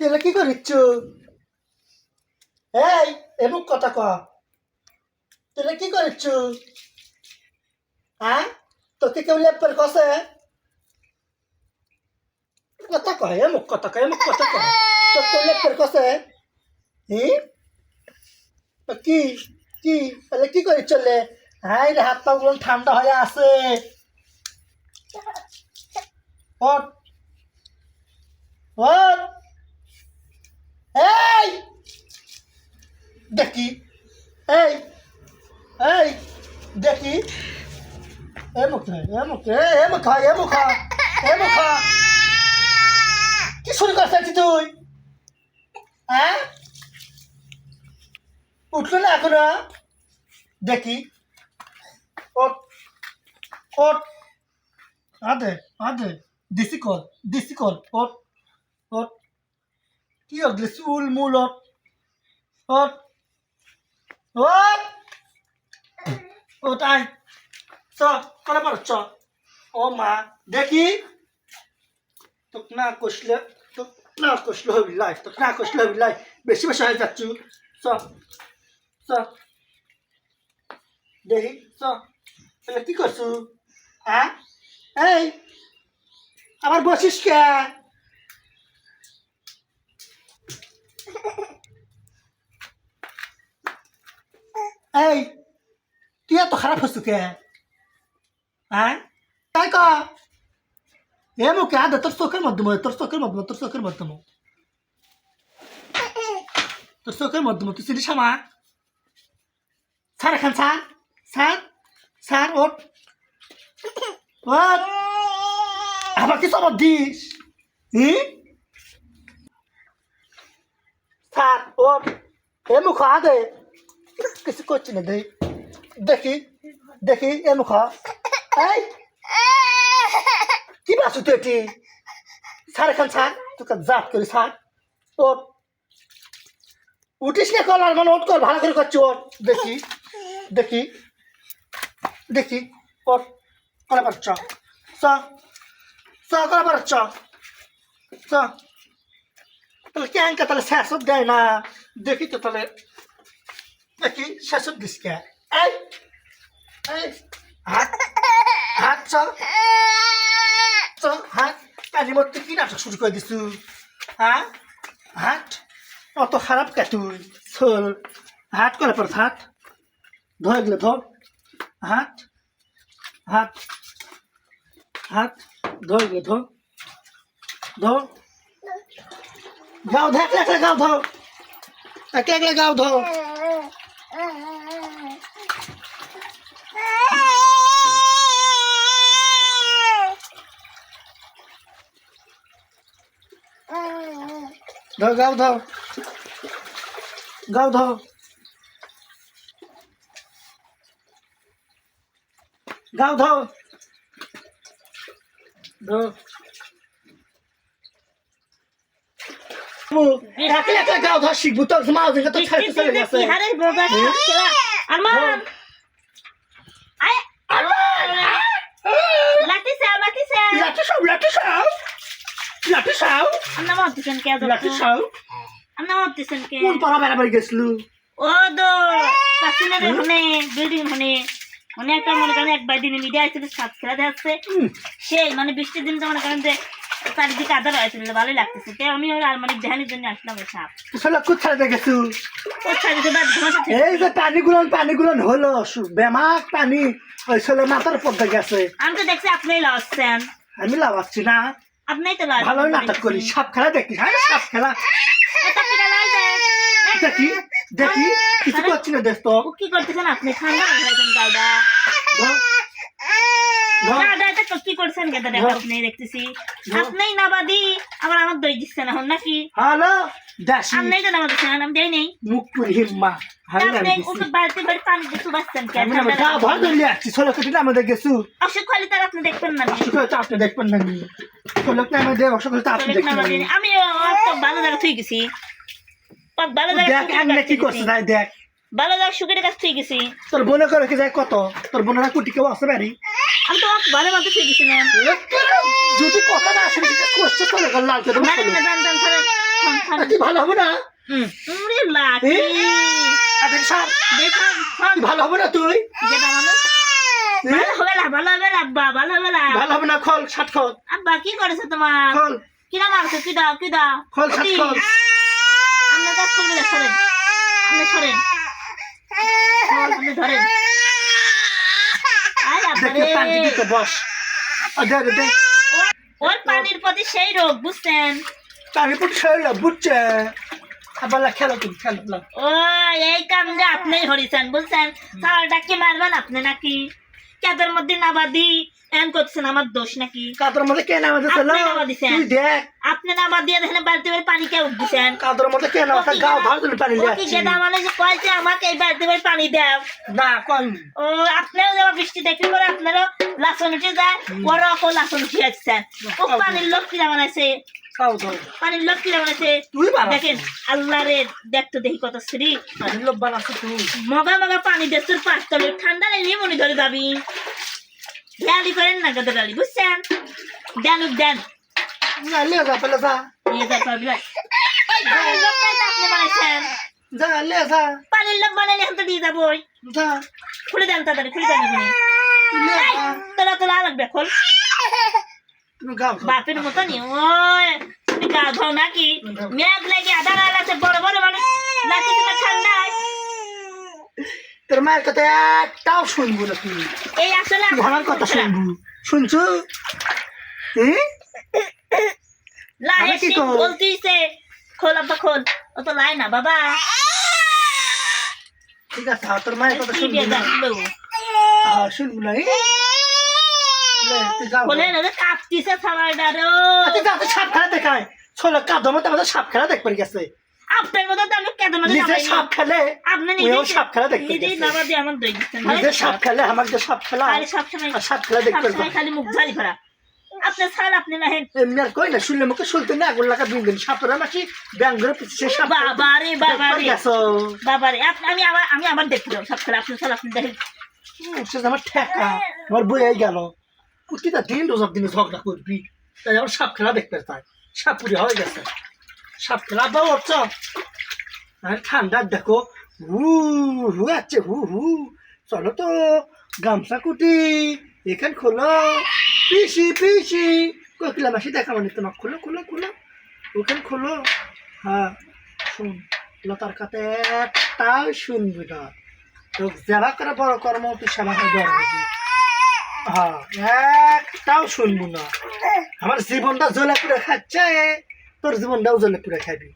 তেলে কি করিচ্ছ? এই এমুক কথা ক। তেলে কি করিচ্ছ? হ্যাঁ? তোকে কেউ লেপের কষে কথা কয় এমুক কথা কয় এমুক কথা কয় তোর কেউ লেপের কষে হি? কি কি? তাহলে কি করি লে হাই রে, হাত পাগুলো ঠান্ডা হয়ে আছে। ওঠ। ওঠ এই দেখি। এই এই, দেখি। এ মুখে এ মুখে, এ মুখা এ মুখা এ মুখা। কি শুরু করছিস তুই? হ্যাঁ? উঠল না এখনও? দেখি। ওট ওট আদে আদে দিছি কল দিছি কল ওট ওট কি হল চুল মূল ওট ওট ওট ওট আই চ করে পারো চ ও মা দেখি। তোক না কষলে, তোক না কষলে হবি লাই তোক না কষলে হবি লাই বেশি বেশি হয়ে যাচ্ছু। চ চ দেখি। চ তাহলে কি করছু? হ্যাঁ? এই, আবার বসিস কে এই তুই এত খারাপ হচ্ছু কে? হ্যাঁ? তাই ক এ মুখে আদে তোর চোখের মাধ্যমে, তোর চোখের মাধ্যমে, তোর চোখের মাধ্যমে। তোর চোখের মাধ্যমে, তুই চিনিস আমার? স্যার, এখান স্যার স্যার স্যার ওট ওট আবার কি সব দিস? হি স্যার ওট এ মুখ আগে কিছু করছি না দেখি। দেখি দেখি এ এই! কি বাসু তুই এটি? স্যার এখান স্যার তোকে জাত করি স্যার ওট উঠিস না কল, আর মানে ওট কর ভালো করে করছি ওট দেখি দেখি দেখি ওট কলা পারছ চ। চ। কলা পারছ চ। তাহলে ক্যাঙ্কা তাহলে শেষ দেয় না। দেখি তো তাহলে। দেখি, শেষ দিস কে এই! হাত হাত চ চ হাত। কালি মধ্যে কি নাটক শুরু করে দিছু? হ্যাঁ হাট অত খারাপ কে তুই? চল। হাট করে পর হাট ধরে গেলে ধর। হাত হাত। হাত, ধরে গেলে ধর। ধর। গাও, দেখ একলা গাও, ধর। একলা একলা গাও, ধর। ধর গাও ধর। গাও ধর। গাও ধর। ধর। গাও ধর শিখব তোর মাও দেখে তো ছাড়তে চলে গেছে। বাবা খেলা। আয় সাও লাঠি সাও আন্না মারতেছেন কে লাঠি সাও আন্না মারতেছেন কে? কোন পাড়া বেড়াবার গেছিলু? ও দো পাশিনা রে হনে বিল্ডিং হনে মনে একটা মনে করেন একবার দিনে মিডিয়া আসছিল খেলা যাচ্ছে সেই মানে বৃষ্টির দিন তো মনে করেন যে চারিদিকে আদার হয়েছিল ভালোই লাগতেছে। তাই আমি ওই আলমারির দেহানির জন্য আসলাম সাপ। আসলে কোথায় থেকে এই যে পানিগুলো পানিগুলো হলো বেমাক পানি ওই ছেলে মাথার উপর দিয়ে গেছে আমি তো দেখছি আপনিই লসছেন আমি লাগাচ্ছি না। আপনিই তো লস ভালো নাটক করি সব খেলা দেখি হ্যাঁ সাপ খেলা। দেখি দেখি কিছু করছি না দেখ তো কি করতেছেন আপনি ঠান্ডা হয়ে গেছেন গাউডা ধর, ধর। এটা কি করছেন গেদা দেখ আপনি দেখতেছি। আপনিই না বাদি আবার আমার দই দিচ্ছেন এখন নাকি? হ্যালো দাসি আপনিই তো নামা দিচ্ছেন আমি দেই নেই। মুখ পুরি হিম্মা আপনি ওকে বাড়িতে বাড়ি পানি দিতে পারছেন কে আমি নামি গা ভর আসছি ষোলো কোটি না আমাদের গেছু। অসুখ খালি তার আপনি দেখবেন না। অসুখ হলে তো আপনি দেখবেন না। ষোলো না আমাদের অসুখ হলে তো আপনি দেখবেন না। আমি তো ভালো জায়গা থুই গেছি। দেখ কি করছে দেখ। ভালো জায়গা সুখের কাছে থুই গেছি। তোর বোনে করে কি যায় কত? তোর বোনেরা কুটি কেউ আসতে পারি আমি তো ভালো মতো থুই গেছিলাম যদি কথা না আসে সেটা করছে চলে গেল লাল করে মানে না জানতাম স্যার দেখান তুই ভালো হবে না? লাকি আরে ভালো হবে না তুই? যেটা মানুষ ভালো হবে না ভালো হবে না আব্বা ভালো হবে না। ভালো হবে না খল সাত খল। আব্বা কি করেছে তোমার? খল। কিরা মারছো কি দাও কি দাও? খল সাত খল। আপনি কাজ করবে না সরেন। আপনি সরেন। আপনি ধরেন আয় আব্বা দেখলে পানি রে দিতে বস। ওর- পানির প্রতি সেই রোগ বুঝছেন? পানির প্রতি সেই রোগ বুঝছে? আবার খেলো তুমি খেলো ও এই কাম যে আপনি হরিছেন বুঝছেন? সারাটা কি মারবেন আপনি নাকি? কেদের মধ্যে নাবাদি এন করছেন আমার দোষ নাকি? কাদের মধ্যে কে নামা দিছে? আপনি নামা দিছেন। তুই দেখ। আপনি নাবাদ দিয়ে দেখেন বাড়িতে বাড়ি পানি কে উঠছেন কাদের মধ্যে কে নামা গাও ভাগ করে পানি কি আসছি। গেদা মানে যে কয়েছে আমাকে এই বাড়িতে বাড়ি পানি দাও। না কম ও আপনিও যাবা বৃষ্টি দেখলে পরে আপনারও লাসন উঠে যায়। ওরও কেউ লাসন উঠে আসছেন ও পানির লোক কিরা বানাইছে? পানির লোক কিরা বানাইছে? তুই। দেখেন আল্লাহ রে দেখতো দেখি কত শ্রী। পানি লোক তুই। মগা মগা পানি দিয়ে তোর পাঁচ ঠান্ডা নেই মনে ধরে যাবি। দেয়ালি করেন না গদ ডালি বুঝছেন দেন দেন যা লিয়ে যা পেলে যা নিয়ে যা না। আপনি বানাইছেন যা লিয়ে যা পানির লোক বানাইলে এখন তো দিয়ে যাবোই যা খুলে দেন তাড়াতাড়ি খুলে দেন যা তোলা লাগবে খাও। বাপের মতনই ওই তুমি গা ধো নাকি মেঘ লাগে আধার আলাতে বড় বড় মানুষ লাগছে না ঠান্ডায় তোর মায়ের কথা একটাও শুনব না তুই। এই আসলে আমার কথা শুনব। শুনছো? লাহে কি বলতিছে খোল আব্বা খোল। ও তো লাই না বাবা। ঠিক আছে তোর মায়ের কথা শুনব না। আর শুনব। না বলে না কাঁপতিছে যা তুই সাপ খেলা দেখায়। ছোলা কাঁদো মতো সাপ খেলা দেখবার গেছে। আপনার মতো আমি কেন নিজে সাপ খেলে আপনি নিজেই সাপ খেলা দেখতে দিয়ে আমার নিজে সাপ খেলে আমার যে সাপ খেলা খালি সবসময় আর সাপ খেলা দেখতে খালি মুখ ঝালি আপনার ছাল আপনি না হেন এমনি আর কই না শুনলে মুখে শুনতে না আগুন লাগা দিন। সাপের ব্যাঙ্গরে পিছিয়ে সাপ বাবা রে বাবা রে। গেছো। বাবা রে আপ- আমি আবার আমি আবার দেখলাম সব খেলা। আপনার ছাল আপনি দেখেন। সে আমার ঠেকা আমার বই গেল। প্রতিটা দিন রোজার দিনে ঝগড়া করবি তাই আমার সাপ খেলা দেখতে চাই সাপ পুরি হয়ে গেছে। সাপ খেলা বা হচ্ছ আর ঠান্ডা দেখো। হু হু আছে, হু হু। চলো তো, গামছা কুটি, এখান খোলো। পিসি পিসি। কোকিলা মাসি, দেখা মানে তোমার খোলো খোলো খোলো। ওখান খোলো। হ্যাঁ শুন। লতার কাতে একটাও শুনবি না। তো যারা করে বড় কর্ম, তুই সেবা করে বড় হ্যাঁ একটাও শুনব না। আমার জীবনটা জ্বলে করে খাচ্ছে। তোর জীবনটাও জলে পুরা খাবি